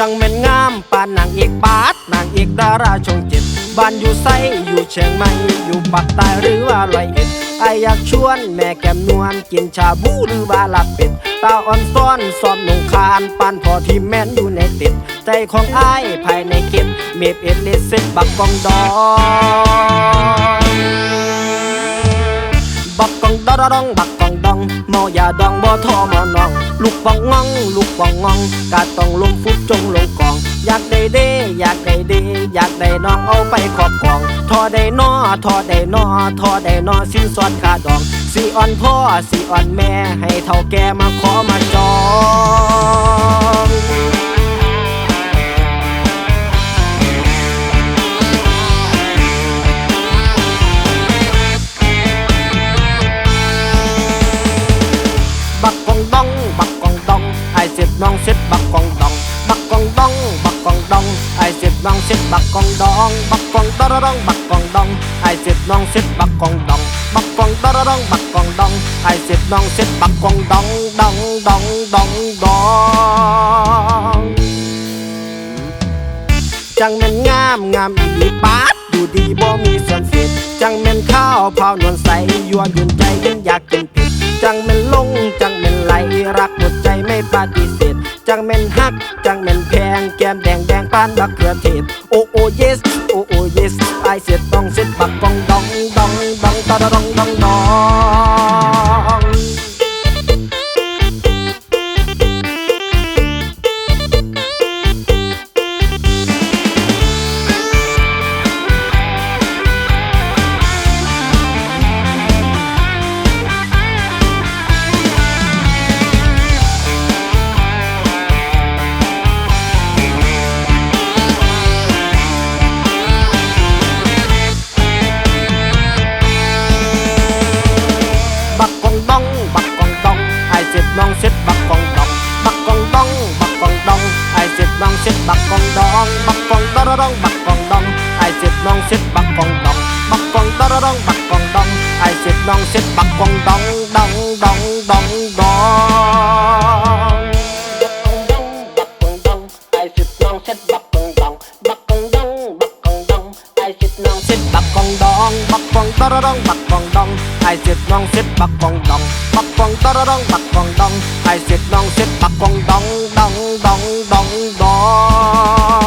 บ้ามปานนางเอกบาสนางเอกดาราช่องเจ็ดบ้านอยู่ไซอยู่เชียงใหม่อยู่ปักใต้หรือว่าลอยเอ็ดไออยากชวนแม่แก้มนวลกินชาบูหรือว่าลาบเป็ดตาอ่อนซ้อนซ้อมนงคานปานพอที่แม่นอยู่ในติดใจของไอภายในเก็บเมฟเอ็ดเลสเซ็ตบักกองดอง ดอดอดองบักกองดองมอยาดองบ่ทอมอนอง ลูกปองงอง ลูกปองงองกาต้องลงฟุบจงลงกอง อยากได้เด้อยากได้เด้อยากได้น้องเอาไปครอบครองทอได้นอทอได้นอทอได้นอสิ้นสอดขาดองสีอ่อนพ่อสีอ่อนแม่ให้เท่าแกมาขอมาจอง เจ็บน้องเซ็ตบักกองดอง บักกองดอดอง บักกองดองไอเจ็บน้องเซ็ตบักกองดอง บักกองดอดอง บักกองดองไอเจ็บน้องเซ็ตบักกองดองดองดองดองดองจังแม่นงามงามอีหลีปาดดูดีบ่มีส่วนเสียจังแม่นข้าวเผานวลใสยั่วยืนใจยังอยากกิน จังแม่นฮัก จังแม่นแพง แก้มแดงแดงปานบักเขือเทศ โอโอเยส โอโอเยสไอเสียต้องเสียบักกองดองดองดองตาดอง đông bắc còn đông ai xếp non xếp bắc còn đông đông đông đông đông bắc con to đó đông bắc con đông ai diệt non xếp bắc con đông bắc con to đó đông bắc con đông ai xếp nong xếp bắc con đông đông đông đông đông